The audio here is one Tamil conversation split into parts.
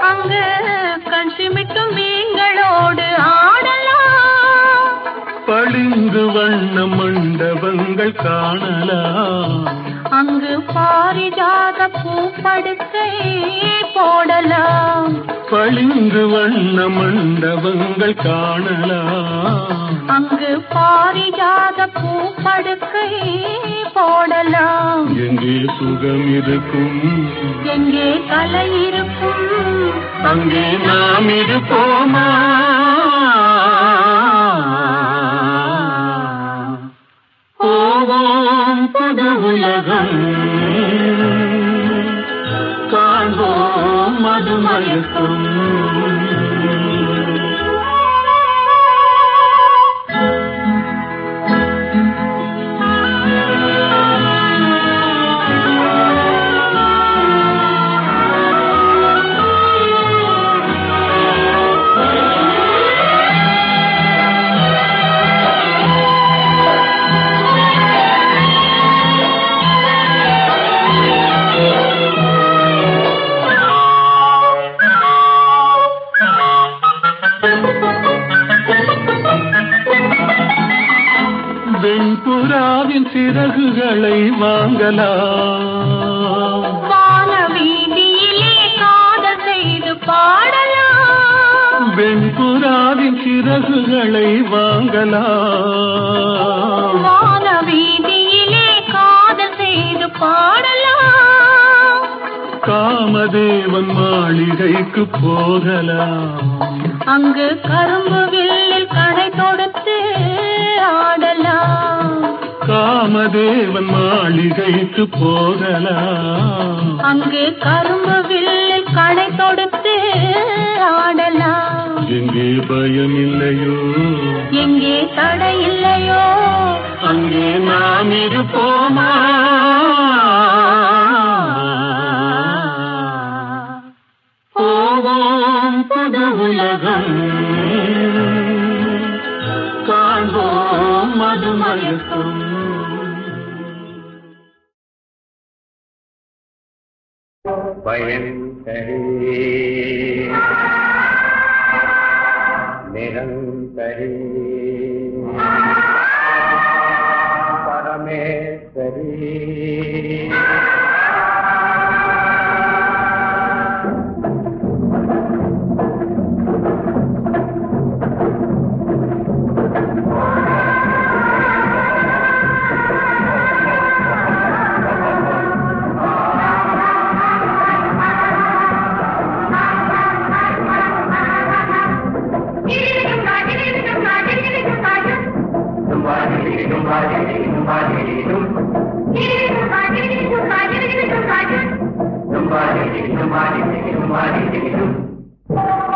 அங்கு கண் சிமிட்டும் மீன்களோடு ஆடலாம். பளிங்கு வண்ண மண்டபங்கள் காணலாம். அங்கு பாரிஜாத பூப்படுக்கை போடலாம். பளிங்கு வண்ண மண்டபங்கள் காணலாம். அங்கு பாரிஜாத பூப்படுக்கை போடலாம். எங்கே சுகம் இருக்கும்? எங்கே கலை இருக்கும்? அங்கே நாம் இருப்போமா? போவோம் புது உலகம் காண்போம் மதுமயக்கம் வெண்புறாவின் சிறகுகளை வாங்கலாம். வெண்புறாவின் சிறகுகளை வாங்கலாம். வீதியிலே காதல் செய்து பாடலாம். காமதேவன் மாளிகைக்கு போகலாம். அங்கு கரும்பு காமதேவன் மாளிகைக்கு போகலாம். அங்கு கரும்பு வில்லில் கடை தொடுத்து ஆடலாம். எங்கே பயம் இல்லையோ எங்கே தடை இல்லையோ அங்கே நாம் இருப்போமா? போவோம் புது உலகம் காண்போம் மதுமயக்கம். பயங்கரி நிரந்தரி பரமேஸ்வரி মারি থেকে মারি থেকে।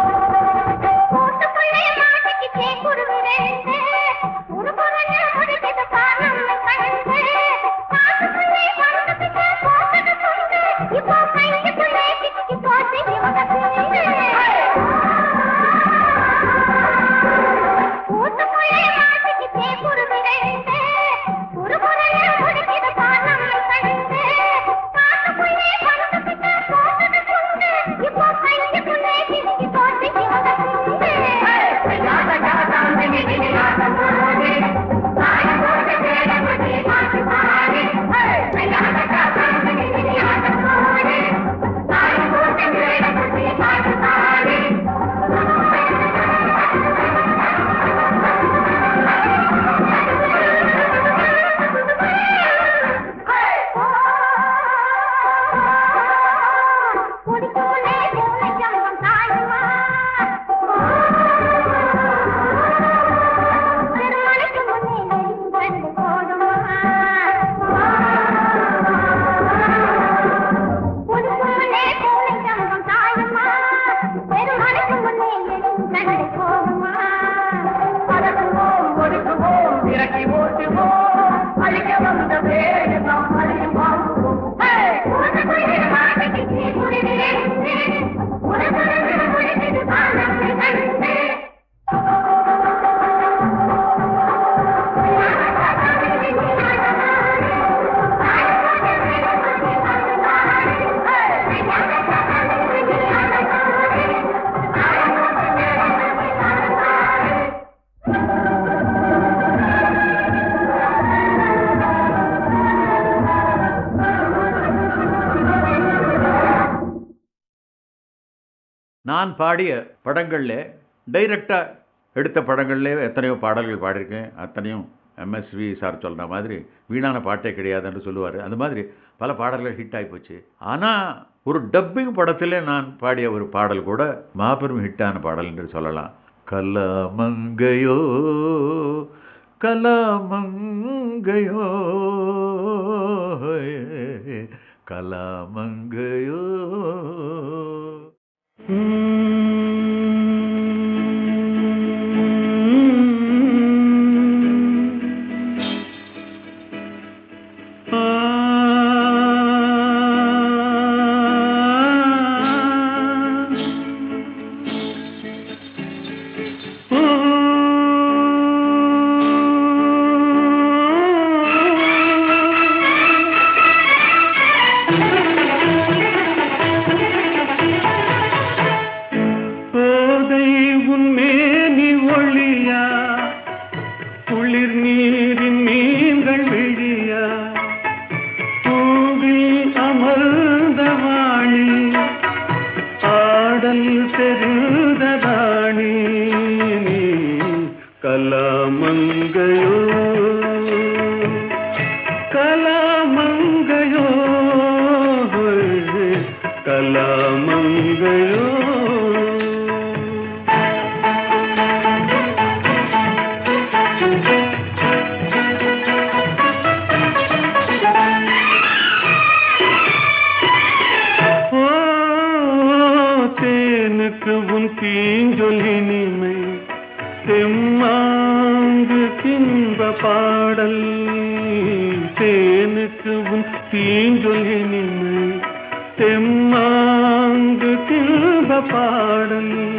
நான் பாடிய படங்களில் டைரக்டாக எடுத்த படங்கள்லேயே எத்தனையோ பாடல்கள் பாடியிருக்கேன். அத்தனையும் எம்எஸ்வி சார் சொல்கிற மாதிரி வீணான பாட்டே கிடையாதுன்னு சொல்லுவார். அந்த மாதிரி பல பாடல்கள் ஹிட் ஆகி போச்சு. ஆனால் ஒரு டப்பிங் படத்தில் நான் பாடிய ஒரு பாடல் கூட மாபெரும் ஹிட்டான பாடல் என்று சொல்லலாம். கலமங்கையோ கலமங்கையோ கலாமங்கையோ போதை தெரிந்த ராணி நீ கலாமங்கையோ தெம்மாங்கு கின்ப பாடல். தேனுக்கு உன் தீஞ்சொலினிமை தெம்மாங்கு கின்ப பாடல்.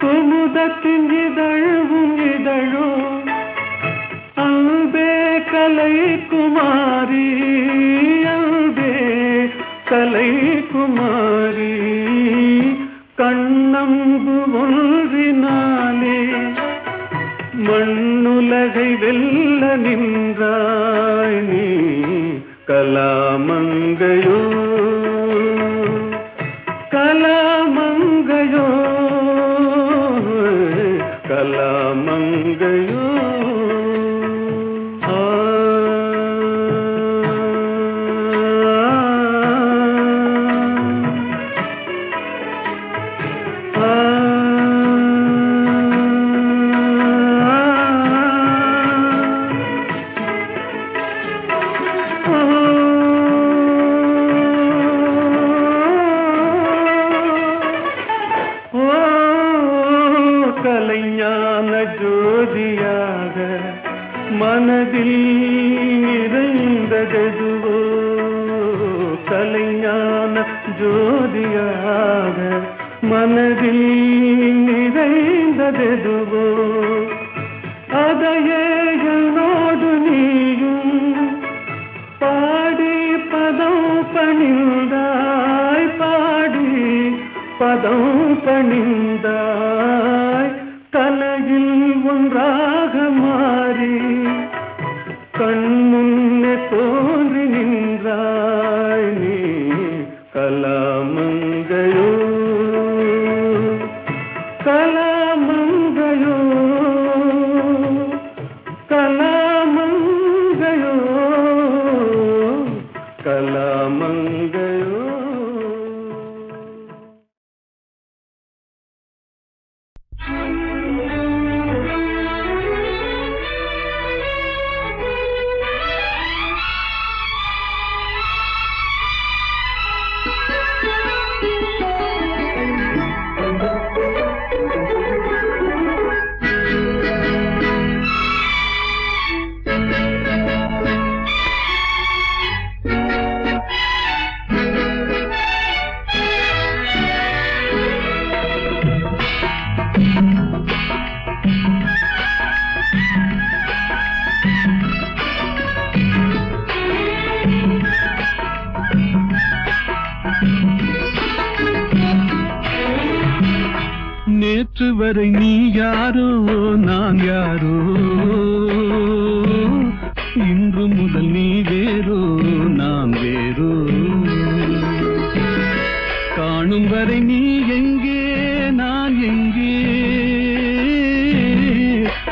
குமுதத்தின் இதழும் இதழோ. அல்பே கலை குமாரி அல்பே கலை குமாரி. வெல்ல நின்றாய் நீ கலாமங்கையோ. கலாமங்கையோ கலாமங்கையோ. மனதில் நிறைந்ததெதுவோ கலைஞான ஜோதியாக மனதில் நிறைந்ததெதுவோ அதையே என்னோடு நீயும் பாடி பதம் பணிந்தாய் பாடி பதம் பணிந்தாய்.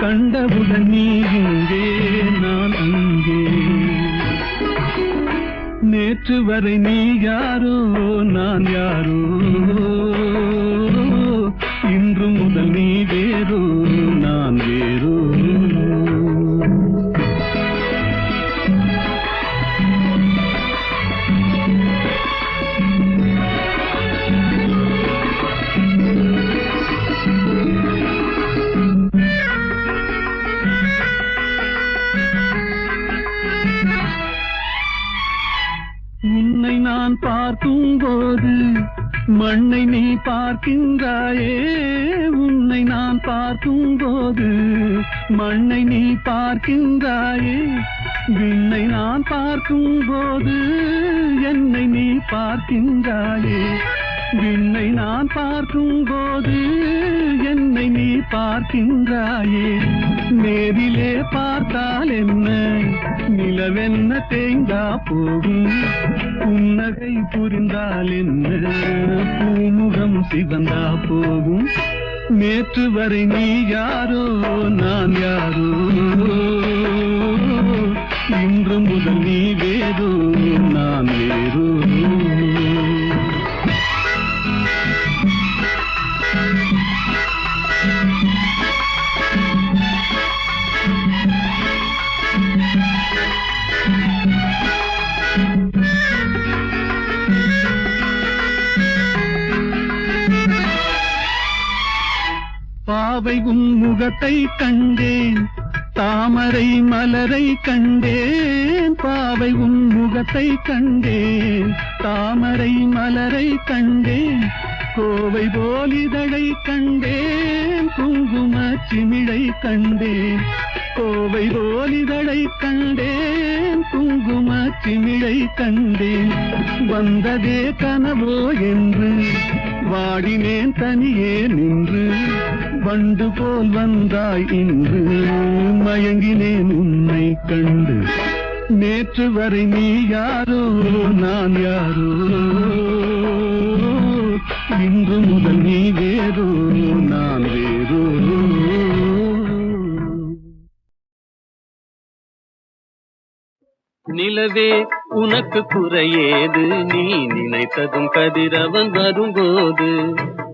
கண்டவுடன் நீ இங்கே நான் அங்கே. நேற்று வரை நீ யாரோ நான் யாரோ. இன்றும் நான் பார்க்கும் போது மண்ணை நீ பார்க்கின்றாயே. உன்னை நான் பார்க்கும் போது மண்ணை நீ பார்க்கின்றாயே. விண்ணை நான் பார்க்கும் போது என்னை நீ பார்க்கின்றாயே. விண்ணை நான் பார்க்கும் போது என்னை நீ பார்க்கின்றாயே. நேரிலே பார்த்தால் என்ன? நிலவென்ன தேங்கா போகும்? புன்னகை புரிந்தால் என்ன? பூமுகம் சிவந்தா போகும்? நேற்று வரை நீ யாரோ நான் யாரோ? உன் கண்டேன் தாமரை மலரை கண்டேன் பாவை உன் முகத்தை கண்டேன் தாமரை மலரை கண்டேன் கோவை போலிதழை கண்டேன் குங்கும சிமிழை கண்டேன் கோவை போலிதழை கண்டேன் குங்கும சிமிழை கண்டேன். வந்ததே கனவோ என்று வாடினேன் தனியே நின்று வண்டு போல் வந்தாய் இன்று. மயங்கினேன் உன்னை கண்டு நேற்று வரை நீ யாரோ நான் யாரோ. இன்று முதல் நீ வேறோ நான் வேறோ. நிலவே உனக்கு குறையேது. நீ நினைத்ததும் கதிரவன் வரும்போது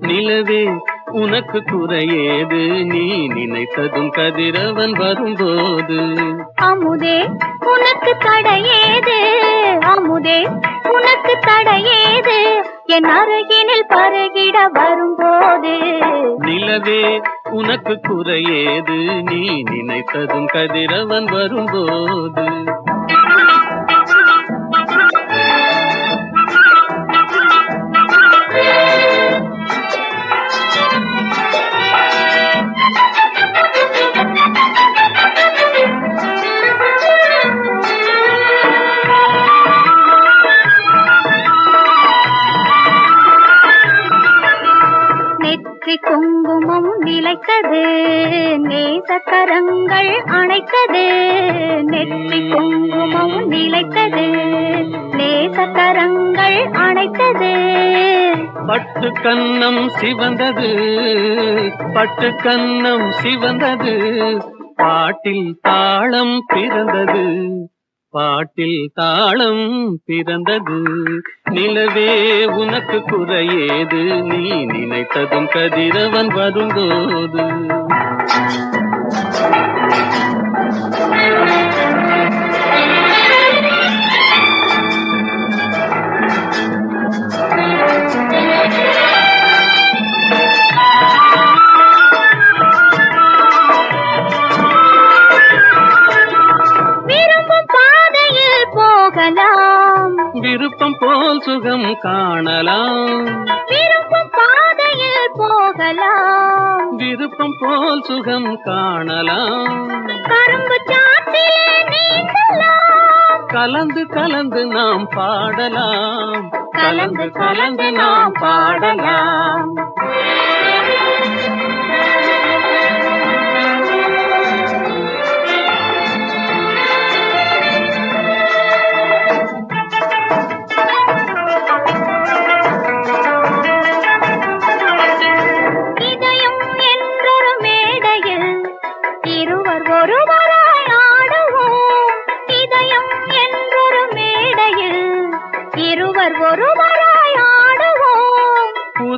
நிலவே உனக்கு குறையேது. நீ நினைத்ததும் கதிரவன் வரும்போது அமுதே உனக்கு தடையேது. அமுதே உனக்கு தடையேது. என் அருகினில் பருகிட வரும்போது நிலவே உனக்கு குறையேது. நீ நினைத்ததும் கதிரவன் வரும்போது அணைத்தது. நேசக்கரங்கள் அணைத்தது. நெற்றி குங்குமம் நிலைத்தது. நேசக்கரங்கள் அணைத்தது. பட்டு கன்னம் சிவந்தது. பட்டு கன்னம் சிவந்தது. பாட்டில் தாளம் பிறந்தது. பாட்டில் தாளம் பிறந்தது. நிலவே உனக்கு குறையேது. நீ நினைத்ததும் கதிரவன் வரும்போது. போகலாம் விருப்பம் போல் சுகம் காணலாம். விரும்பும் பாதையில் போகலாம். விருப்பம் போல் சுகம் காணலாம். கரும்பு கலந்து கலந்து நாம் பாடலாம். கலந்து கலந்து நாம் பாடலாம்.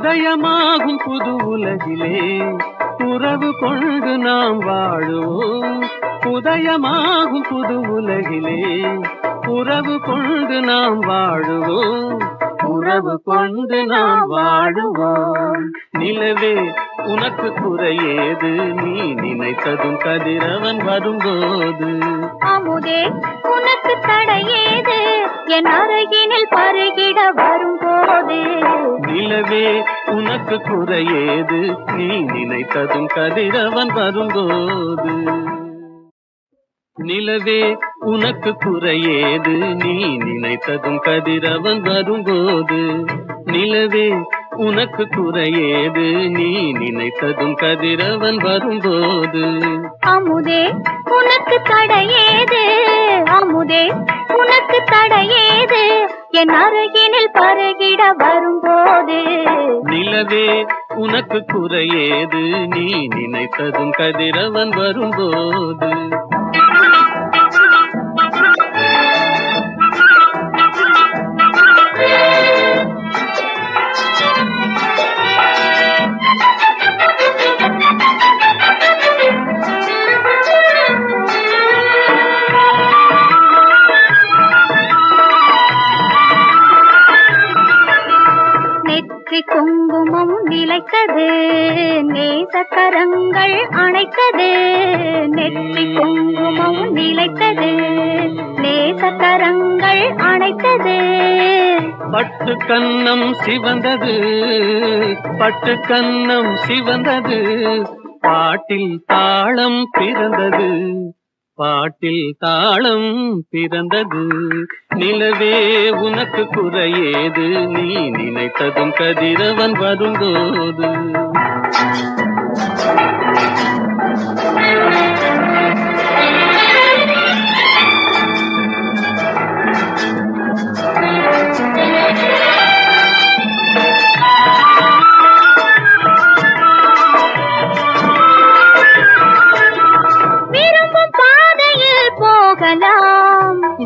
உதயமாகும் புது உலகிலே. உறவு கொண்டு நாம் வாழுவோம். உதயமாகும் புது உலகிலே. உறவு கொண்டு நாம் வாழுவோம். உறவு கொண்டு நாம் வாழுவோம். நிலவே உனக்கு குறையேது நீ நினைத்ததும் கதிரவன் வரும்போது. அமுதே உனக்கு தடையேது என் அருகினில் பருகிட வரும்போது. நிலவே உனக்கு குறையேது நீ நினைத்ததும் கதிரவன் வரும்போது. நிலவே உனக்கு குறையேது நீ நினைத்ததும் கதிரவன் வரும்போது. நிலவே உனக்கு குறையேது. நீ நினைத்ததும் கதிரவன் வரும்போது. அமுதே உனக்கு தடையேது. அமுதே உனக்கு தடையேது. என் அருகினில் பருகிட வரும்போது. நிலவே உனக்கு குறையேது. நீ நினைத்ததும் கதிரவன் வரும்போது. கரங்கள் அணைத்தது நெற்றி குங்குமம் நிலைத்தது நேச கரங்கள் அணைத்தது. பட்டு கன்னம் சிவந்தது பட்டு கன்னம் சிவந்தது பாட்டில் தாளம் பிறந்தது பாட்டில் தாளம் பிறந்தது. நிலவே உனக்கு குறையேது நீ நினைத்ததும் கதிரவன் வருந்தோது. விரும்பும் பாதையில்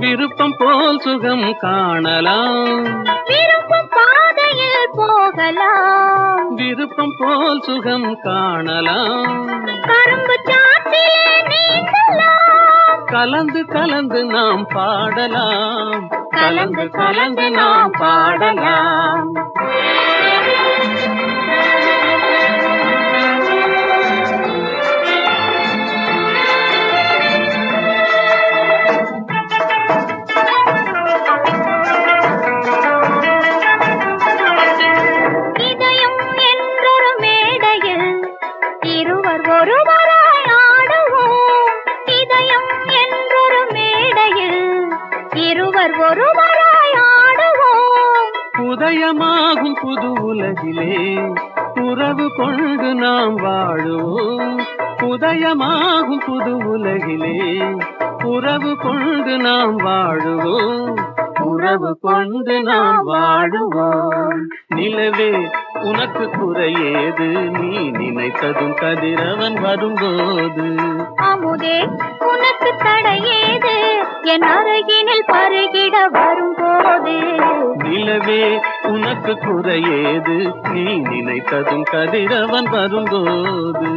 விருப்பம் போல் சுகம் காணலாம். போகலாம். விருப்பம் போல் சுகம் காணலாம். கரும்பு கலந்து கலந்து நாம் பாடலாம். கலந்து கலந்து நாம் பாடலாம். உதயமாகும் புது உலகிலே. உறவு கொண்டு நாம் வாழுவோம். உதயமாகும் புது உலகிலே. உறவு கொண்டு நாம் வாழுவோம். உறவு கொண்டு நாம் வாழுவோம். நிலவே உனக்கு குறையேது நீ நினைத்ததும் கதிரவன் வரும்போது. அமுதே உனக்கு தடையேது என் அருகினில் பருகிட வரும்போது. நிலவே உனக்கு குறையேது நீ நினைத்ததும் கதிரவன் வரும்போது.